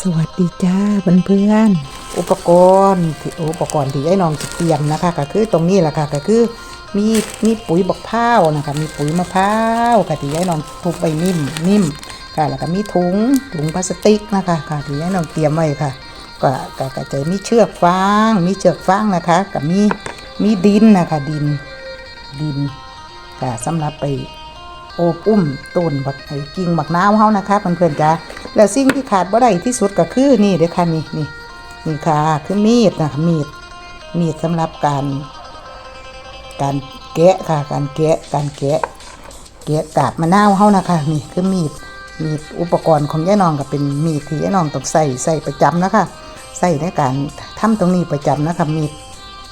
สวัสดีจ้าเพื่อนๆอุปกรณ์ที่อุปกรณ์ที่ไอ้น้องจะเตรียมนะคะ ก็คือตรงนี้แหละค่ะก็คือมีมีปุ๋ยบักพร้าวนะคะมีปุ๋ยมะพร้าวค่ะที่ไอ้น้องทุบไปนิ่มนิ่มค่ะแล้วก็มีถุงถุงพลาสติกนะคะค่ะที่ไอ้น้องเตรียมไว้ค่ะ ก็ก็ก็จะมีเชือกฟางมีเชือกฟางนะคะกับมีมีดินนะคะดินดินค่ะสำหรับไป โอบอุ้มต้นบักไอ้กิ่งบักนาวเฮานะคะเพื่อนๆจ้าแล้วสิ่งที่ขาดบ่ได้ที่สุดก็คือนี่เด้อค่ะนี่นี่นี่ค่ะคือมีดนะคะมีดมีดสำหรับการการแกะค่ะ การแกะการแกะแกะกาบมะนาวเฮานะคะนี่คือมีดมีดอุปกรณ์ของยายน้องก็เป็นมีดที่ยายน้องต้องใส่ใส่ประจำนะคะใส่ในการทำตรงนี้ประจำนะคะมีด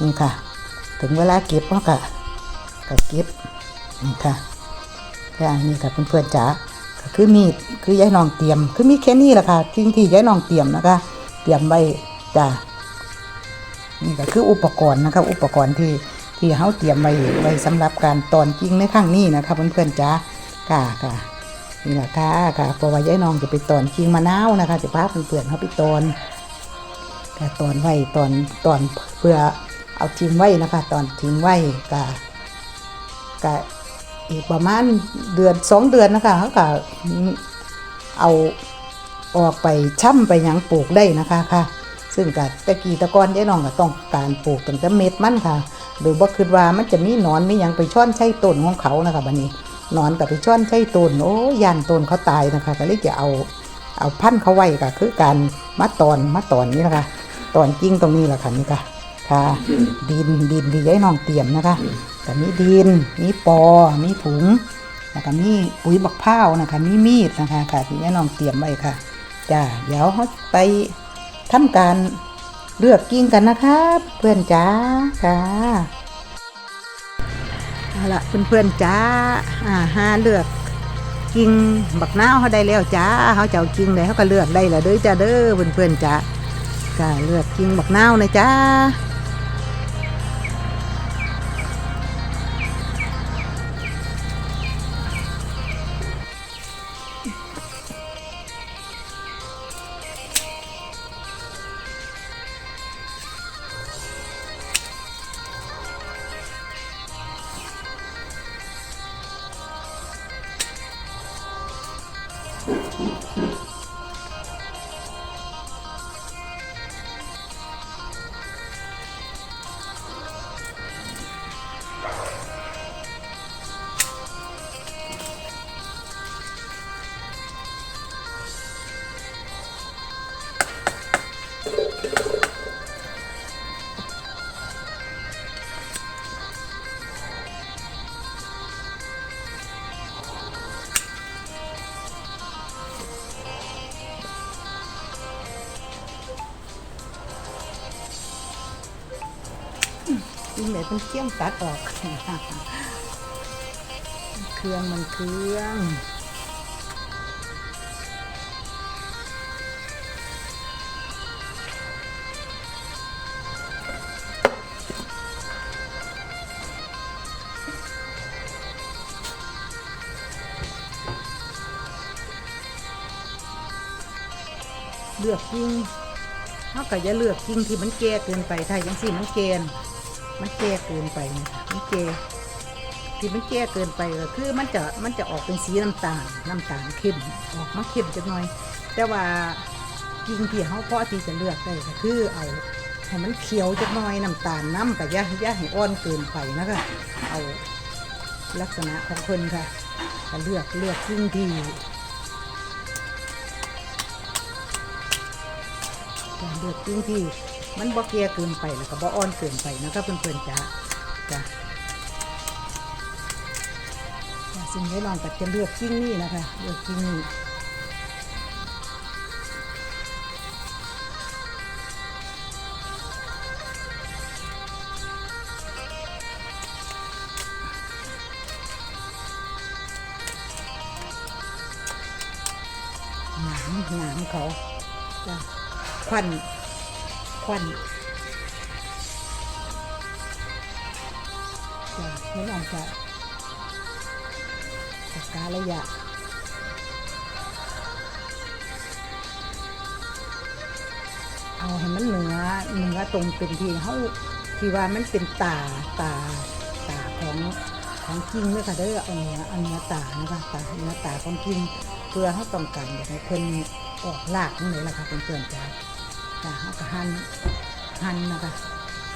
นี่ค่ะ ถึงเวลาเก็บก็ก็เก็บนี่ค่ะ ค่ะนี่ค่ะเพื่อนๆจ๋าก็คือมีดคือยายน้องเตรียม คือมีแค่นี้แหละค่ะทิ้งที่ยายน้องเตรียมนะคะ เตรียมไว้จ้านี่ก็คืออุปกรณ์นะคะอุปกรณ์ที่ที่เฮาเตรียมไว้ไว้สำหรับการตอนจริงในครั้งนี้นะคะเพื่อนๆจ๋าค่ะค่ะนี่แหละค่ะค่ะเพราะว่ายายน้องจะไปตอนจริงมะนาวนะคะจะพาเพื่อนๆเขาไปตอนค่ะตอนไว้ตอนตอนเพื่อเอาทิ้งไว้นะคะ ตอนทิ้งไว้ค่ะก็ อีกประมาณเดือนสองเดือนนะคะเขาก็เอาออกไปช่ำไปยังปลูกได้นะคะค่ะ ซึ่งกับตะกี้ตะกอนยายน้องก็ต้องการปลูกตั้งแต่เม็ดมันค่ะหรือว่าคิดว่ามันจะมีหนอนมีหยังไปช่อนใช้ต้นของเขานะคะบัดนี้หนอนกับไปช่อนใช้ต้นโอ้ยานต้นเขาตายนะคะ ก็เลยจะเอาเอาพันเขาไว้ค่ะคือการมาตอนมาตอนนี้นะคะ ตอนจริงตรงนี้แหละค่ะนี่ค่ะ ค่ะดินดินที่ยายน้องเตรียมนะคะก็มีดินมีปอมีถุงแล้วก็มีปุ๋ยบักพร้าวนะคะมีมีดนะคะค่ะที่ยายน้องเตรียมไว้ค่ะจ้าเดี๋ยวเราไปทำการเลือกกิ่งกันนะคะเพื่อนจ้าค่ะเอาละเพื่อนๆจ้าอ่าหาเลือกกิ่งบักนาวเขาได้แล้วจ้าเขาจะเอากิ่งใดเขาก็เลือกได้แล้วเด้อจ้าเด้อเพื่อนๆจ้าจ้าเลือกกิ่งบักนาวนะจ้า ยิ่งไหนเคี่ยงตัดออก เครื่องมันเครื่องเลือกกิ้งเขาก็จะเลือกกิ้งที่มันแก่เกินไปถ้าอย่างสี่มันแกน มันแก่เกินไปนะคะมันแก่ที่มันแก่เกินไปก็คือมันจะมันจะออกเป็นสีน้ำตาลน้ำตาลเข้มออกมาเข้มจักหน่อย แต่ว่ากิ่งที่เขาเพาะที่จะเลือกได้ก็คือเอาให้มันเขียวจักหน่อยน้ำตาลน้ำกับย่าย่าให้อ่อนเกินไปนะคะเอาลักษณะของคนค่ะก็เลือกเลือกกิ่งที่เลือกกิ่งที่ มันบ่เกียเกินไปแล้วก็บ่อ่อนเกินไปนะคะเพื่อนๆจ้าจ้าสิ่งที่ลองตัดจะเลือกกิ้งนี่นะคะเลือกกิ้งนี่หนามหนามเขาจ้ะควัน ควันจ้ะนี่ลองจะปากการะยะเอาให้มันเหนือเหนือตรงเป็นที่เฮาที่ว่ามันเป็นตาตาตาของของจริงเลยค่ะเด้อเอาเนื้อเอาเนื้อตานะคะตาเนื้อตาของจริงเพื่อเฮาต้องการอยากให้เพิ่นออกลากนั่นเลยล่ะค่ะเพื่อนๆจ้า จ้าเฮาก็หั่นหั่นนะคะ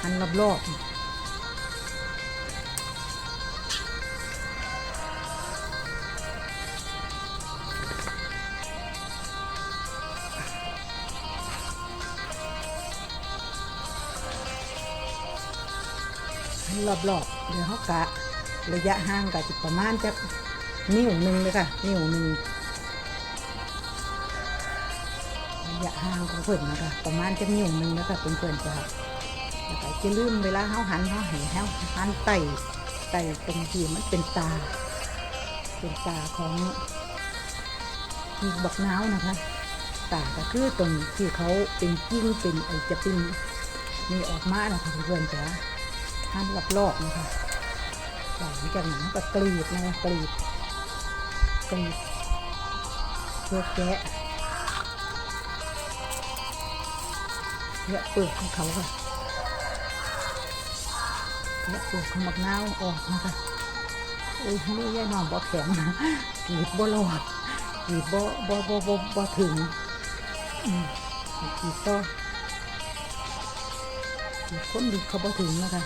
หั่นรอบๆรอบๆเดี๋ยวเขากะระยะห่างกะจะประมาณจะนิ้วหนึ่งเลยค่ะ นิ้วหนึ่ง ยะห่างของเพิ่นนะคะประมาณจะนิ้วหนึ่งนะคะเป็นเพื่อนๆจ้ะแล้วก็จะลืมเวลาเขาหันเขาให้เขาหันไต่ไต่ตรงที่มันเป็นตา เป็นตาของบักน้าวนะคะตาก็คือตรงที่เขาเป็นกิ้งเป็นไอจะเป็นนี่ออกมานะคะเพื่อนๆจ้ะหันรอบๆนะคะหลังจากนั้นก็กรีดนะกรีดกรีดเพื่อแกะ แกะเปลือกของเขาค่ะแกะเปลือกของมะนาวออกนะคะโอ้ยนี่ย่าน้องบ่แข็งกีบบ่รอดกีบบ่บ่บ่บ่บ่ถึงกีบต่อกรีดคนดีเขาบ่ถึงนะคะ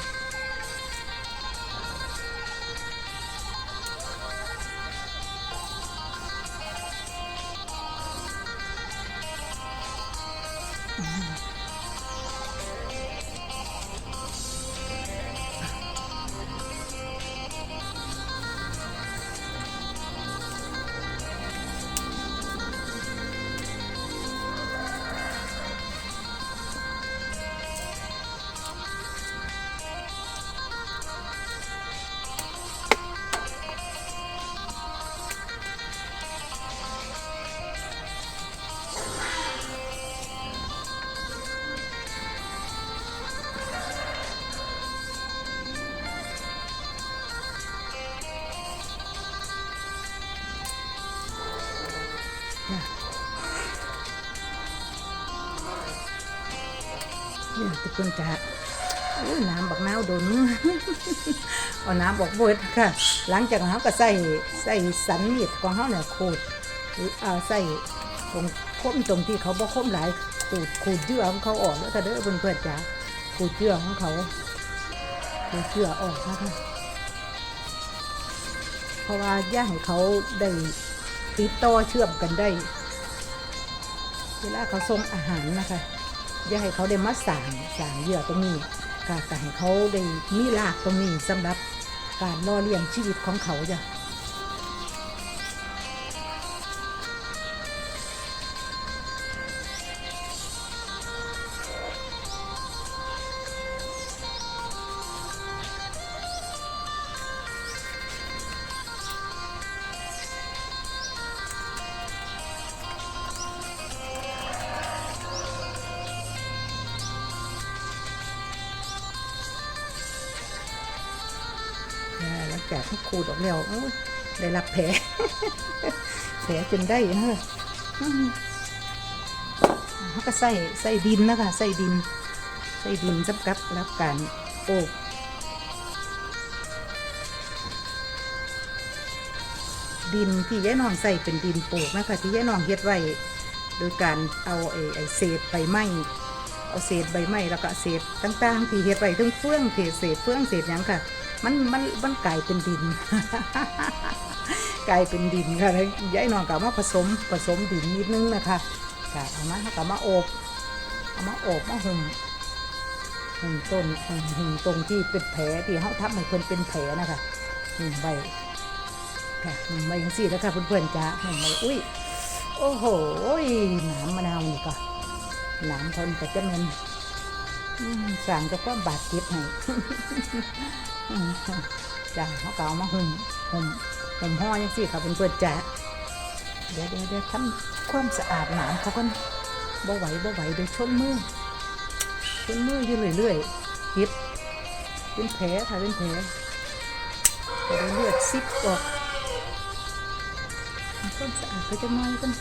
เนี่ยจะเป็นจะอุ้ยน้ำบักนาวโดนเอาน้ำออกเบิดค่ะ หลังจากนั้นเราก็ใส่ใส่สันมีดของเขาเนี่ยขูดเอ่อใส่ตรงคมตรงที่เขาบ่คมหลายขูดขูดเยื่อของเขาออกแล้วก็เด้อเพื่อนๆจ้าขูดเยื่อของเขาขูดเยื่อออกนะคะเพราะว่าย่าให้เขาได้ติดต่อเชื่อมกันได้ เวลาเขาส่งอาหารนะคะ อย่าให้เขาได้มาสางสางเหยื่อตรงนี้ก็แต่ให้เขาได้มีรากตรงนี้สำหรับการล่อเลี้ยงชีวิตของเขาจ้ะ ขูดออกแล้วอได้รับแผลแผลจนได้นะอืมเขาก็ใส่ใส่ดินนะคะใส่ดิน ใส่ดินสำกับรับการปลูกดินที่ยายน้องใส่เป็นดินปลูกนะคะที่ยายน้องเฮ็ดไว้โดยการเอาไอ้ไอ้เศษใบไม้เอาเศษใบไม้แล้วก็เศษต่างๆ ที่เฮ็ดไว้ทั้งเฟื่องเศษเศษเฟื่องเศษยังค่ะ มันมันมันกลายเป็นดิน กลายเป็นดินค่ะแล้วยายน้องก็เอามาผสมผสมดินนิดนึงนะคะค่ะเอามาก็มาอบเอามาอบมาหุ่มหุ่มต้นหุ่มตรงที่เป็นแผลที่เขาทับให้เพิ่นเป็นแผลนะคะหุ่มใบค่ะหนึ่งใบยังสี่แล้วค่ะเพื่อนๆจ้าหนึ่งใบอุ้ยโอ้โหหนามมะนาวนี่ก็หนามคนแต่จะมันสั่งจะก็บาดเจ็บให้ จ้าเขาก็เอามาหุ่มหุ่มหุ่มห่อยังสี่ค่ะเพื่อนๆจ้าเดี๋ยวเดี๋ยวเดี๋ยวทำความสะอาดหนามเขาก็บ่ไหวบ่ไหวเดี๋ยวชนมือชนมืออยู่เรื่อยๆเจ็บเป็นแผลค่ะเป็นแผลเดี๋ยวเลือดซิบออกความสะอาดก็จะน้อยกัน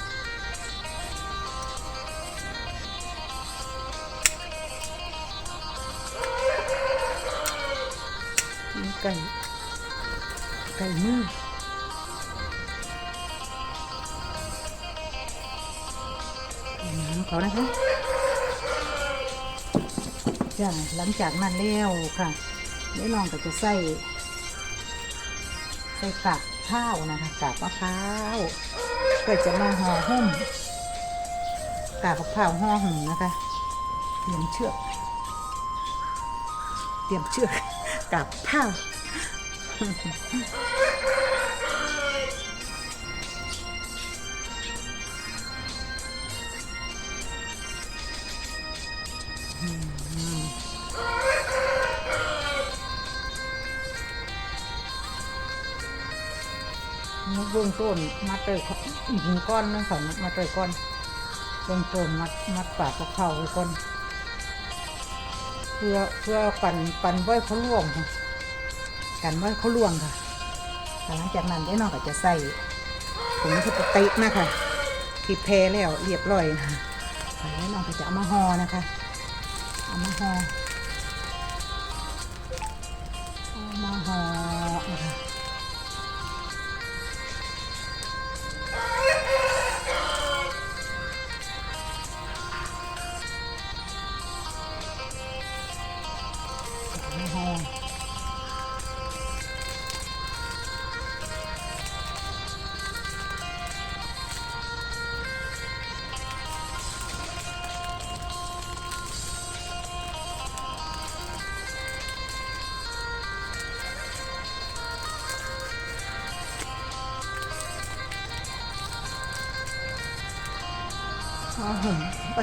ไก่ไก่มือน้ำเขานะคะจ้ะหลังจากนั้นแล้วค่ะนี่น้องก็จะใส่ใส่กากข้าวนะคะกากมะพร้าวเพื่อจะมาห่อหุ้มกากมะพร้าวห่อหุ้มนะคะเตรียมเชือก เตรียมเชือก กับผ้ามุกเบื้องต้นมาเตยหินก้อนนั่นเขามาเตยก้อนเบื้องต้นมัดมัดปากกระเพราไว้ก้อน เพื่อเพื่อปั่นปั่นไว้เขาล่วงกันไว้เขาล่วงค่ะหลังจากนั้นได้นอกก็จะใส่ผงที่ปตินะคะที่แพรแล้วเรียบร้อยนะคะแล้วน้องก็จะเอามาห่อนะคะเอามาห่อ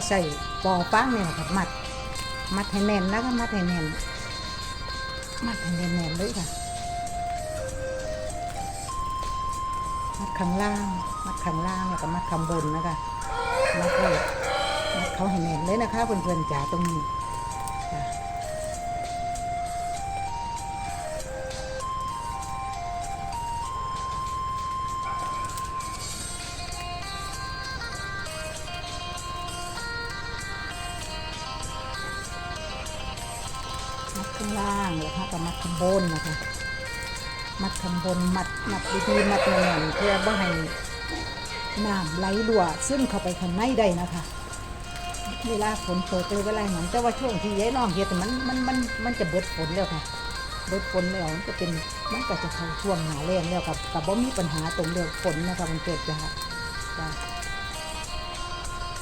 ใส่ปอป้างเนี่ยค่ะมัด มัดให้แน่นแล้วก็มัดให้แน่นมัดให้แน่นๆเลยค่ะ มัดข้างล่าง มัดข้างล่างแล้วก็มัดข้างบนนะคะแล้วก็มัดเขาให้แน่นเลยนะคะเพื่อนๆจ๋าตรงนี้ มัดข้างบนมัดมัดดีๆมัดแน่นๆเพื่อบ่ให้น้ำไหลรั่วซึมเข้าไปข้างในได้นะคะ เวลาฝนตกเลยเวลาหนังแต่ว่าช่วงที่ย้ายน้องเฮ็ดมันมันมันมันจะเบิดฝนแล้วค่ะเบิดฝนแล้วมันจะเป็นมันก็จะเข้าช่วงหนาแรงแล้วกับกับบ่มีปัญหาตรงเรื่องฝนนะคะมันเกิดจากจาก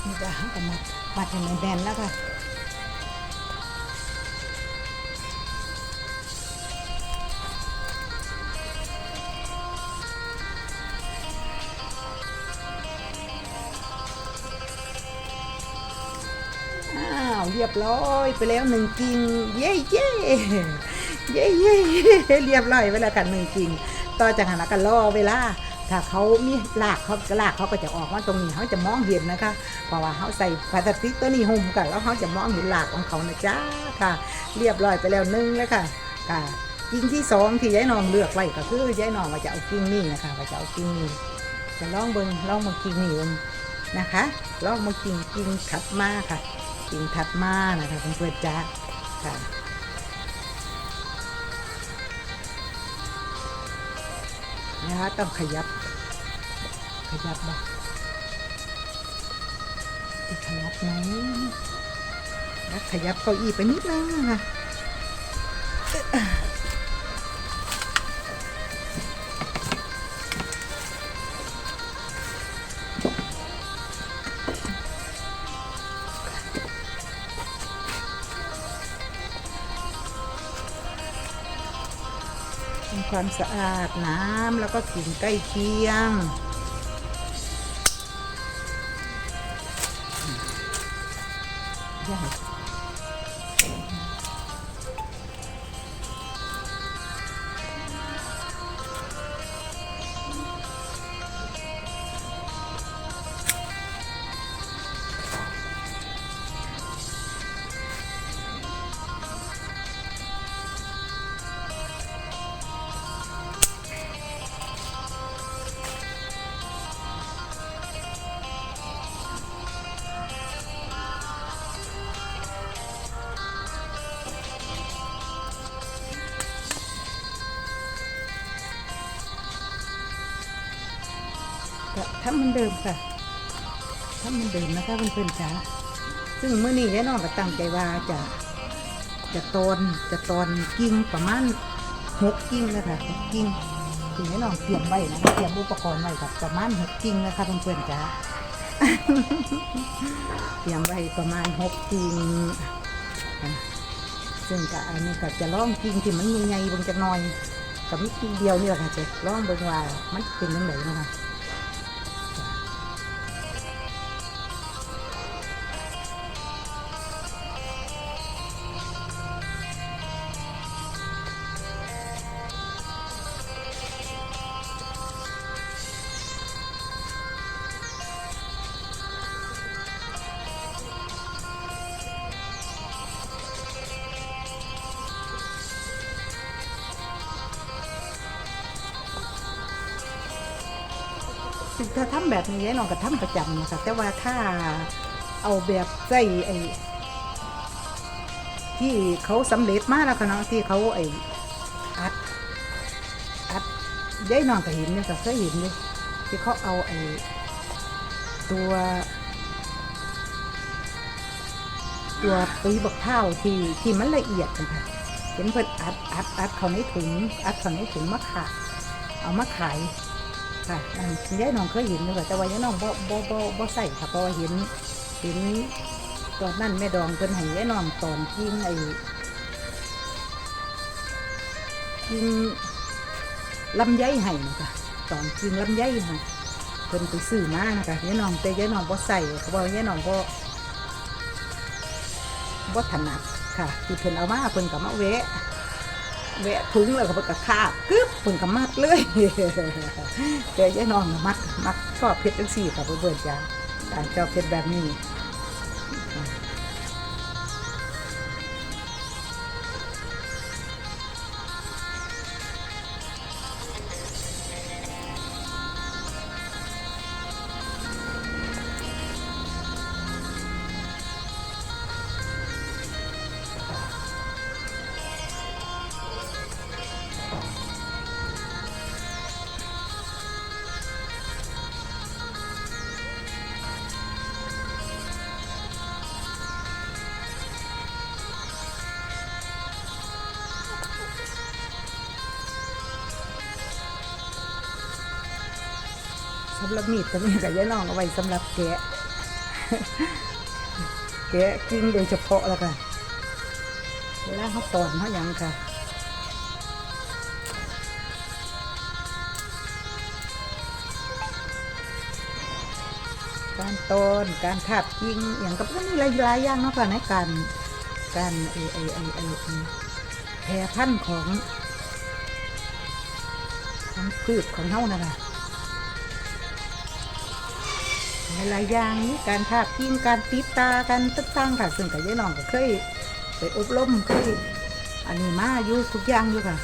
นี่ก็หากันมัดมัดให้แน่นๆแล้วค่ะ บร้อยไปแล้วหนึ่งกิ่งเย้เย้เย้เย้เรียบร้อยไปแล้วกันหนึ่งกิ่งต่อจากนั้นก็รอเวลาถ้าเขามีลากเขาลากเขาก็จะออกมาตรงนี้เขาจะมองเห็นนะคะ เพราะว่าเขาใส่พลาสติกตัวนี้หุ้มกันแล้วเขาจะมองเห็นลากของเขานะจ้าค่ะ เรียบร้อยไปแล้วหนึ่งแล้วค่ะค่ะกิ่งที่สองที่ยายนองเลือกไว้ก็คือยายนองว่าจะเอากิ่งนี้นะคะว่าจะเอากิ่งนี้จะลองเบิ้งลองมากิ่งนี้นะคะลองมากิ่งกิ่งถัดมาค่ะ กิ่งถัดมานะคะเพื่อนๆจ้าค่ะนะคะต้องขยับ ขยับบ่จะขยับไหมแล้วขยับเก้าอี้ไปนิดนึงนะคะ ความสะอาดน้ำแล้วก็กลิ่นใกล้เคียง ทำเหมือนเดิมค่ะทำเหมือนเดิมนะคะเพื่อนๆจ๋าซึ่งเมื่อนี้ยายน้องก็ตั้งใจว่าจะจะตอนจะตอนกิ่งประมาณหกกิ่งนะคะหกกิ่งที่ยายน้องเตรียมไว้นะคะเตรียมอุปกรณ์ไว้กับประมาณหกกิ่งนะคะเพื่อนๆจ๋าเตรียมไว้ประมาณหกกิ่งค่ะซึ่งก็อันนี้ก็จะล่องกิ่งที่มันใหญ่ๆเบางจะน้อยกับมีกิ่งเดียวนี่แหละค่ะจะล่องเบิ่งว่ามันเป็นยังไงนะคะ ถ้าทำแบบนี้ยายน้องก็ทำประจำนะคะแต่ว่าถ้าเอาแบบใส่ไอ้ที่เขาสำเร็จมาแล้วค่ะเนาะที่เขาไอ้อัดอัดยายน้องก็เห็นเนี่ยก็เคยเห็นเลยที่เขาเอาไอ้ตัวตัวปุ๋ยบักเท้าที่ที่มันละเอียดนะคะเห็นเพิ่นอัดอัดอัดเขาในถุงอัดเขาในถุงมะขามเอามาขาย ค่ะอันยายน้องเคยเห็นอยู่ค่ะแต่ว่ายายน้องบ่บ่บ่บ่ใส่ค่ะเพราะว่าเห็นเห็นตอนนั้นแม่ดองเพิ่นให้ยายน้องตอนกิ้งไอ้กิ้งลำไยให้นะคะตอนกิ้งลำไยค่ะเพิ่นไปซื้อมานะคะยายน้องแต่ยายน้องบ่ใส่เพราะว่ายายน้องบ่บ่ถนัดค่ะที่เพิ่นเอามาเพิ่นก็มาแวะ แวะถึงแล้วก็เพิ่นก็คาบกึ๊บเพิ่นก็มัดเลยแต่ยายน้องมัดมัดชอบเพชรจังซี่ค่ะเพื่อนๆจ้าการชอบเพชรแบบนี้ สำหรับมีดตัวนี้กับยายน้องเอาไว้สำหรับแกะแกะกิ้งโดยเฉพาะแล้วค่ะเวลาเขาตอนเขายังค่ะการต้นการทับยิงอย่างกับพวกนี้หลายๆอย่างเนาะค่ะในการการไอไอไอไอแพร่พันธุ์ของของพืชของเฮานะคะ หลายๆอย่างนี่การทาบยิงการติดตาการตั้งค่ะ ซึ่งกับยายน้องก็เคยไปอบรมเคยอันนี้มาอยู่ทุกอย่างอยู่ค่ะ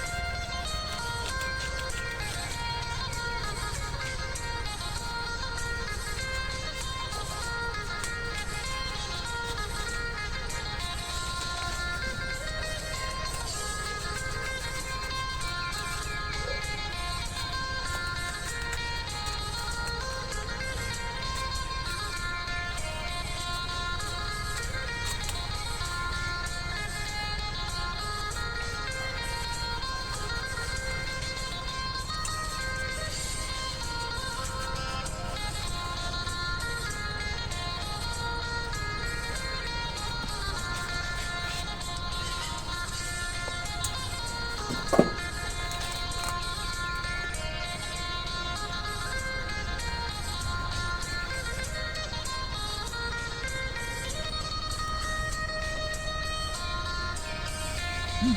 เจ็บ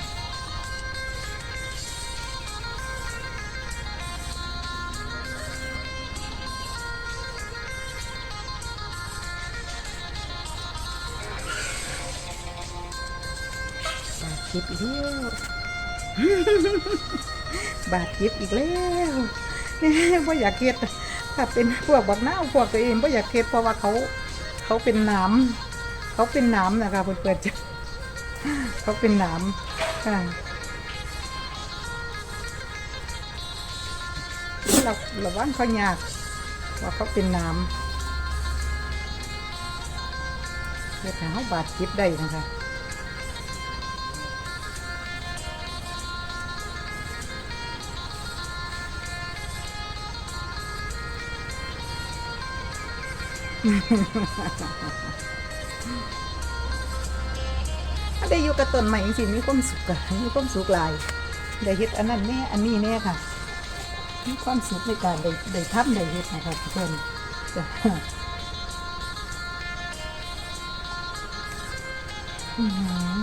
อีกแล้วบาดเจ็บอีกแล้วว่าอยากเฮ็ดถ้าเป็นพวกบักหน้าพวกตัวเองว่าอยากเฮ็ดเพราะว่าเขาเขาเป็นน้ำเขาเป็นน้ำนะคะเพื่อนๆจะเขาเป็นน้ำ ค่ะเราระวังเขายากว่าเขาเป็นน้ำเฮ็ดให้เฮาบาดเจ็บได้นะคะ ได้อยู่กับต้นไม้จริงๆมีความสุขอะมีความสุขหลายได้เฮ็ดอันนั้นแน่อันนี้แน่ค่ะ มีความสุขในการได้ได้ทำได้เฮ็ดนะคะทุกคนจ้ะอือ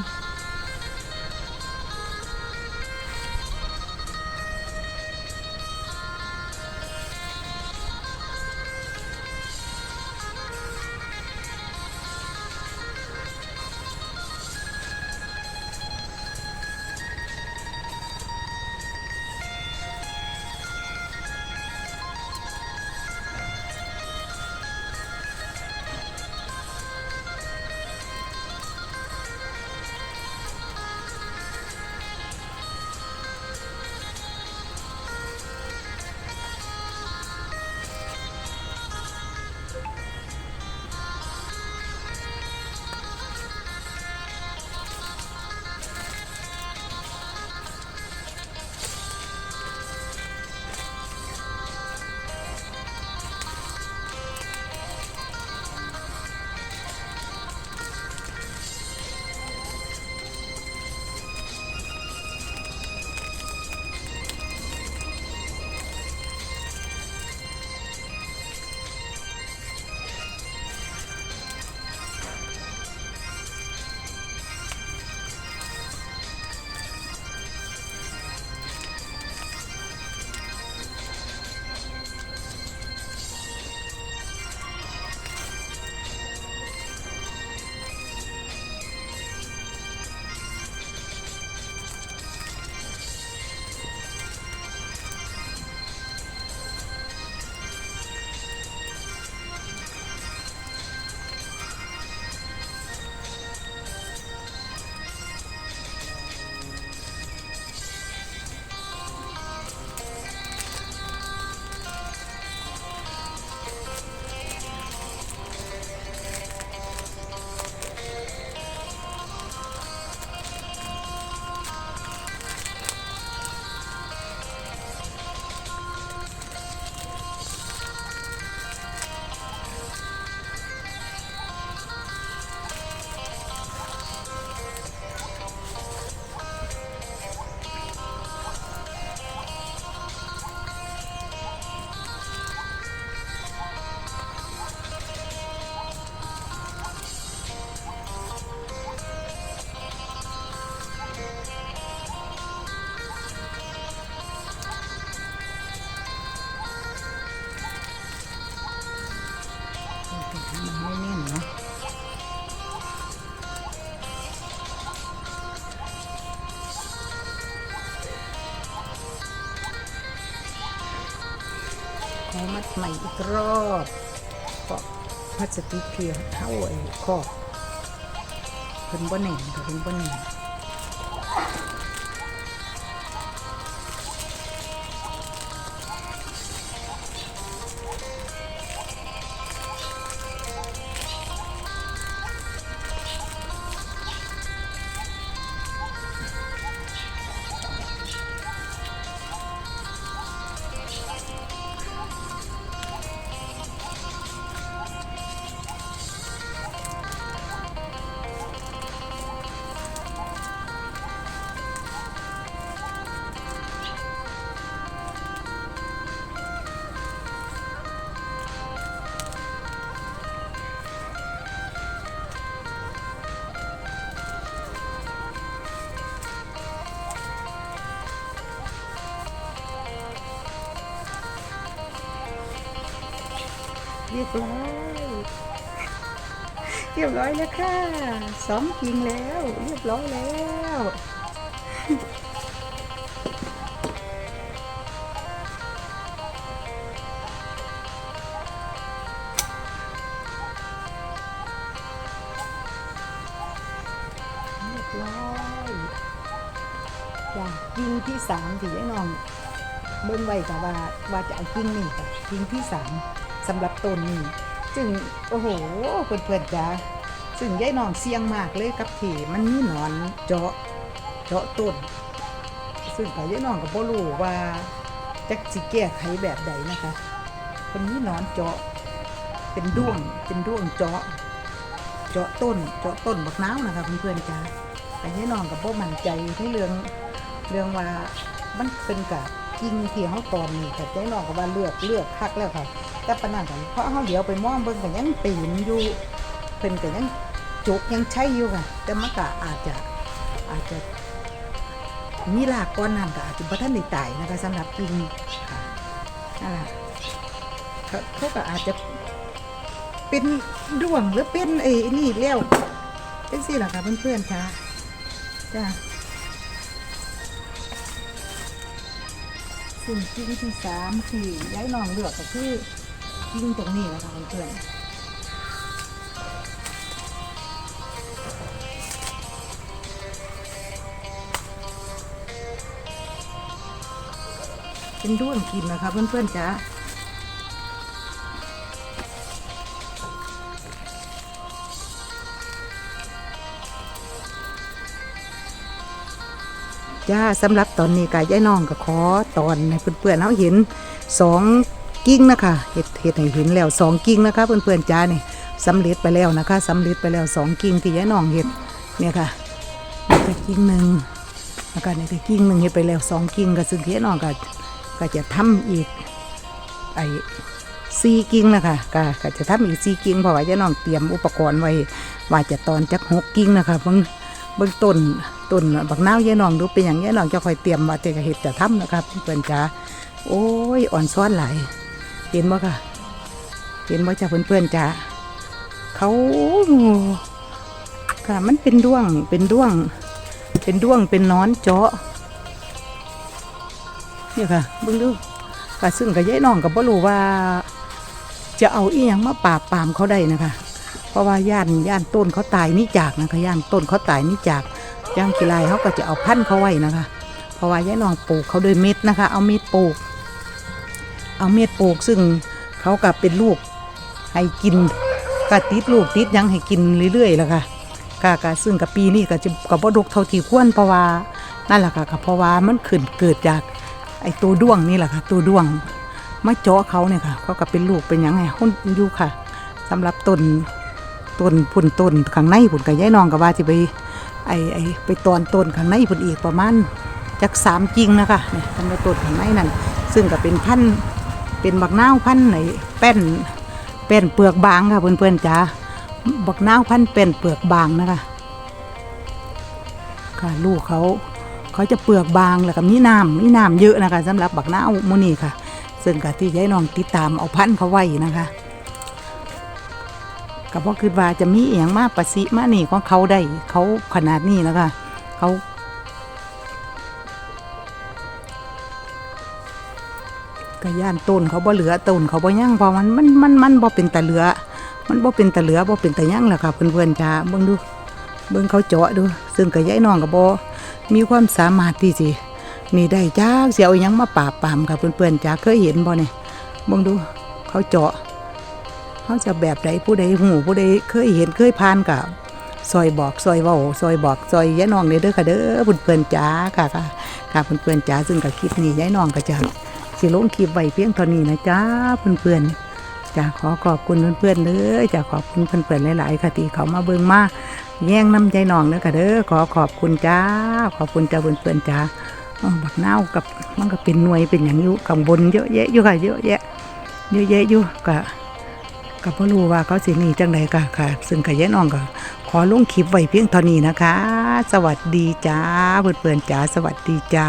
ใหม่อีกรอบก็พลาสติกเพียเข้าไอ้คอกเพิ่นบ่แน่งค่ะเพิ่นบ่แน่ง รียบร้อยเรียบร้อยแล้วค่ะสองจริงแล้ว เรียบร้อยแล้วเรียบร้อยจ้ะกิ่งที่สามที่ยายน้อง เบิ่งไว้กับว่าว่าจะเอากิ่งนี่ค่ะกิ่งที่สาม ต้นนี้ซึ่งโอ้โหเพื่อนๆจ้าซึ่งยายน้องเสี่ยงมากเลยกับที่มันมีหนอนเจาะเจาะต้น ซึ่งก็ยายน้องก็บ่รู้ว่าจักสิแก้ไขแบบใดนะคะเป็นมีหนอนเจาะเป็นด้วงเป็นด้วงเจาะเจาะต้นเจาะต้นบักน้าวนะคะเพื่อนๆจ้าแต่ยายน้องก็บ่มั่นใจในเรื่องเรื่องว่ามันเป็นกับกิ่งที่เฮาตอนนี่แต่ยายน้องก็ว่าเลือกเลือกคักแล้วค่ะ แต่ปนันเพราะเฮาเดี๋ยวไปมองเบิ่งก็ยังปีนอยู่เพิ่นก็ยังจุกยังใช้อยู่ค่ะแต่มันก็อาจจะอาจจะมีรากก้อนนั้นก็อาจจะบ่ทันได้ตายนะคะสำหรับกิ่งค่ะนั่นล่ะเขาเขาก็อาจจะเป็นร่วงหรือเป็นไอ้นี่แล้วเป็นสิล่ะค่ะเพื่อนๆค่ะจ้าสิ่งที่ที่สามที่ย้ายน้องเลือกก็คือ กิ่งตรงนี้แหละค่ะเพื่อนเป็นด้วงกินนะคะเพื่อนๆจ้าจ้าสำหรับตอนนี้กายยายน้องก็ขอตอนให้เพื่อนๆเขาเห็นสอง กิ้งนะคะเห็ดเห็ดให้เห็นแล้วสองกิ้งนะคะเพื่อนๆจ้านี่สำเร็จไปแล้วนะคะสำเร็จไปแล้วสองกิ้งที่ย่ายน้องเห็ดเนี่ยค่ะนี่ก็กิ้งหนึ่งแล้วก็นี่กิ่งหนึ่งเฮ็ดไปแล้วสองกิ่งก็ซึ่งเฮ็ดน้องก็ก็จะทำอีกไอ้สี่กิ่งนะคะก็ก็จะทำอีกสี่กิ่งเพราะว่าจะน้องเตรียมอุปกรณ์ไว้ว่าจะตอนจักหกกิ่งนะคะเบิ่งเบิ่งต้นต้นบักนาวยายน้องดูเป็นอย่างยายน้องจะคอยเตรียมว่าจะเฮ็ดจะทำนะครับเพื่อนจ๋าโอ้ยอ่อนซ้อนหลาย เห็นบ่ค่ะ เห็นบ่จ้าเพื่อนๆจ้าเขาค่ะมันเป็นด้วงเป็นด้วง เป็นด้วงเป็นนอนเจาะเนี่ยค่ะเบิ่งดูก็ซึ่งกับยายน้องกับบ่รู้ว่า จะเอาอีหยังมาปราบปรามเขาได้นะคะ เพราะว่าย่านย่านต้นเขาตายนี่จากนะคะย่านต้นเขาตายนี่จากย่างกีฬายเขาก็จะเอาพันเขาไว้นะคะ เพราะว่ายายน้องปลูกเขาโดวยเม็ดนะคะ เอาเม็ดปลูก เอาเม็ดปลูกซึ่งเขากับเป็นลูกให้กินก็ติดลูกติดยังให้กินเรื่อยๆล้วค่ะกะกะซึ่งกับปีนี้ก็จะกับบ่ดกเท่าที่ควรเพราะว่านั่นแหละค่ะก็เพราะว่ามันขึ้นเกิดจากไอ้ตัวด้วงนี่แหละค่ะ ตัวด้วงมาเจาะเขาเนี่ยค่ะเขาก็เป็นลูกเป็นยังไงหุ่นอยู่ค่ะสำหรับต้นต้นพุ่นต้นข้างในพุ่นกับยายน้องก็ว่าสิไปไอ้ไอ้ไปตอนต้นข้างในพุ่นอีกประมาณจักสามกิ่งนะคะเนี่ยสำหรับต้นข้างในนั่นซึ่งก็เป็นพันธุ์ เป็นบักนาวพันธุ์ไหนแป้นแป้นเปลือกบางค่ะเพื่อนๆจ้าบักนาวพันเป็นเปลือกบางนะคะค่ะลูกเขาเขาจะเปลือกบางแล้วก็มีน้ำมีน้ำเยอะนะคะสำหรับบักนาวมูนี่ค่ะ ซึ่งกับที่ยายน้องติดตามเอาพันธ์เขาไว้นะคะก็เพราะคือว่าจะมีเอียงมากประสิมานี่ของเขาได้เขาขนาดนี้แล้วค่ะเขา ก็ย่านต้นเขาบ่เหลือต้นเขาบ่ยั่งเพราะมันมันมันมันบ่เป็นตะเหลือ มันบ่เป็นตะเหลือบ่เป็นตะยั่งแหละค่ะเพื่อนๆจ้าเบิ่งดูเบิ่งเขาเจาะดู ซึ่งก็ยายน้องก็บ่มีความสามารถที่สินี่ได้จ้าเสียเอายังมาปราบปามค่ะเพื่อนๆจ้าเคยเห็นบ่เนี่ยเบิ่งดูเขาเจาะเขาจะแบบใดผู้ใดหูผู้ใดเคยเห็นเคยผ่านกับซอยบอกซอยเว้าซอยบอกซอยยายน้องเด้อเด้อค่ะเด้อเพื่อนๆจ้าค่ะค่ะค่ะเพื่อนๆจ้าซึ่งกับคลิปนี้ยายน้องก็จะ สิลงคลิปไว้เพียงเท่านี้นะจ้าเพื่อนๆจะขอขอบคุณเพื่อนๆเลยจะขอบคุณเพื่อนๆหลายๆค่ะที่เขามาเบิ่งมาแย่งน้ำใจน้องเด้อค่ะเด้อขอขอบคุณจ้า ขอบคุณจ้าเพื่อนๆจ้าบักนาวกับมันก็เป็นหน่วยเป็นอย่างอยู่ข้างบนเยอะแยะอยู่ค่ะเยอะแยะเยอะแยะอยู่ก็ก็บ่รู้ว่าเขาสิหนีจังใดค่ะค่ะ ซึ่งก็แย่น้องก็ขอลงคลิปไว้เพียงเท่านี้นะคะ สวัสดีจ้าเพื่อนๆจ้าสวัสดีจ้า